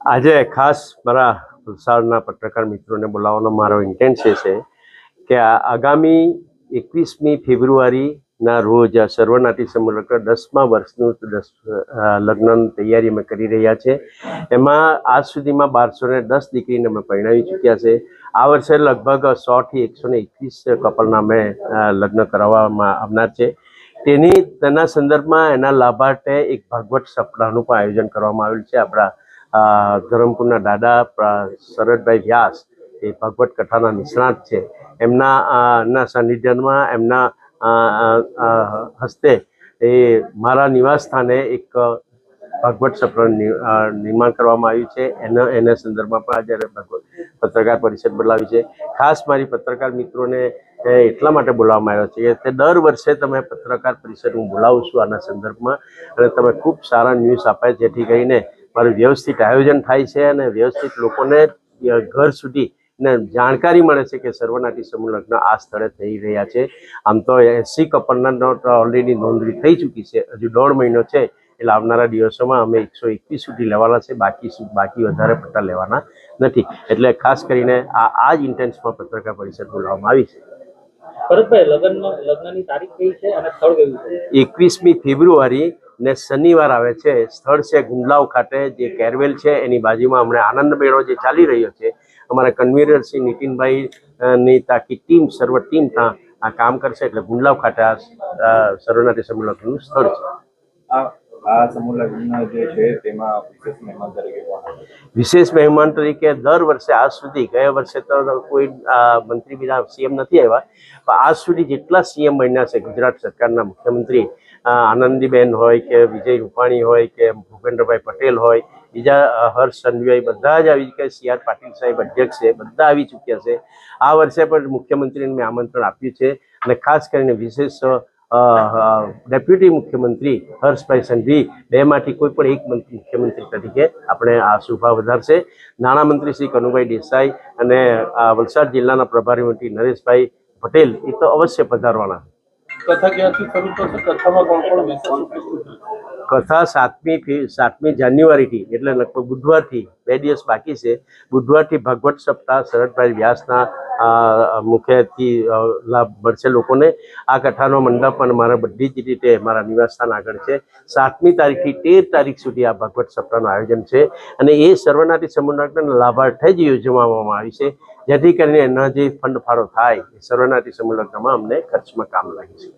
આજે ખાસ મારા વલસાડના પત્રકાર મિત્રોને બોલાવવાનો મારો ઇન્ટેન્ટ છે કે આગામી એકવીસમી ફેબ્રુઆરીના રોજ સર્વનાટી સમૂહ દસમા વર્ષનું દસ લગ્નની તૈયારી અમે કરી રહ્યા છે. એમાં આજ સુધીમાં બારસો ને દસ દીકરીને અમે પરણાવી ચૂક્યા છે. આ વર્ષે લગભગ સોથી એકસો ને એકવીસ કપલના અમે લગ્ન કરાવવામાં આવનાર છે. તેની, તેના સંદર્ભમાં એના લાભાર્થે એક ભાગવત સપ્તાહનું પણ આયોજન કરવામાં આવેલ છે. આપણા ધરમપુરના દાદા શરદભાઈ વ્યાસ, એ ભાગવત કથાના નિષ્ણાત છે. એમના ના સાનિધ્યમાં એમના હસ્તે એ મારા નિવાસ સ્થાને એક ભાગવત સત્ર નિર્માણ કરવામાં આવ્યું છે. એના એના સંદર્ભમાં પણ આજે ભાગવત પત્રકાર પરિષદ બોલાવી છે. ખાસ મારી પત્રકાર મિત્રોને એટલા માટે બોલાવવામાં આવ્યો છે કે તે દર વર્ષે તમે પત્રકાર પરિષદ હું બોલાવું છું આના સંદર્ભમાં. અને તમે ખૂબ સારા ન્યૂઝ આપાય જેથી કરીને મારું વ્યવસ્થિત આયોજન થાય છે અને વ્યવસ્થિત લોકોને ઘર સુધી ને જાણકારી મળે છે કે સર્વનાટી સમૂહ લગ્ન આ સ્થળે થઈ રહ્યા છે. આમ તો એસી કપલના ઓલરેડી નોંધણી થઈ ચૂકી છે. હજુ દોઢ મહિનો છે એટલે આવનારા દિવસોમાં અમે એકસો એકવીસ સુધી લેવાના છે બાકી બાકી વધારે પટ્ટા લેવાના નથી. એટલે ખાસ કરીને આ આ જ ઇન્ટેન્સમાં પત્રકાર પરિષદ બોલાવવામાં આવી છે. ભરતભાઈ લગ્ન લગ્નની તારીખ કઈ છે અને સ્થળ કયું છે? એકવીસમી ફેબ્રુઆરી ને શનિવાર આવે છે સ્થળ છે ગુંડલાવ ખાતે જે કેરવેલ છે એની બાજુમાં હમણાં આનંદ મેળો જે ચાલી રહ્યો છે અમારા કન્વીનર શ્રી નીતિનભાઈ ની તાકી ટીમ સર્વ ટીમ ત્યાં આ કામ કરશે એટલે ગુંડલાવ ખાતે આ અ, સર્વનાટી સંમેલનનું સ્થળ છે. વિશેષ મહેમાન તરીકે દર વર્ષે આજ સુધી ગયા વર્ષે તો કોઈ મંત્રી બીજા સીએમ નથી આવ્યા પણ આજ સુધી જેટલા સીએમ બન્યા છે ગુજરાત સરકારના મુખ્યમંત્રી આનંદીબેન હોય કે વિજય રૂપાણી હોય કે ભૂપેન્દ્રભાઈ પટેલ હોય, બીજા હર્ષ સંઘવી બધા જ આવી કે સી આર પાટીલ સાહેબ અધ્યક્ષ છે, બધા આવી ચૂક્યા છે. આ વર્ષે પણ મુખ્યમંત્રીને મેં આમંત્રણ આપ્યું છે અને ખાસ કરીને વિશેષ ડેપ્યુટી મુખ્યમંત્રી હર્ષભાઈ સંઘવી, બેમાંથી કોઈ પણ એક મંત્રી, મુખ્યમંત્રી તરીકે આપણે આ શુભા વધારશે. નાણામંત્રી શ્રી કનુભાઈ દેસાઈ અને વલસાડ જિલ્લાના પ્રભારી મંત્રી નરેશભાઈ પટેલ, એ તો અવશ્ય પધારવાના. કથા ક્યાંથી શરૂ થશે? સાતમી સાતમી જાન્યુઆરીથી, એટલે લગભગ બુધવારથી બે દિવસ બાકી છે. બુધવારથી ભાગવત સપ્તાહ, શરદભાઈ વ્યાસના મુખ્યથી લાભ મળશે લોકોને. આ કથાનો મંડપ અને મારા બધી જ રીતે મારા નિવાસસ્થાન આગળ છે. સાતમી તારીખથી તેર તારીખ સુધી આ ભાગવત સપ્તાહનું આયોજન છે અને એ સર્વનાથી સમુદ્રના લાભાર્થે જ યોજવામાં આવી છે. જેથી કરીને એના જે ફંડ ફાળો થાય, એ સર્વનાથી સમુદ્રમાં અમને ખર્ચમાં કામ લાગે છે.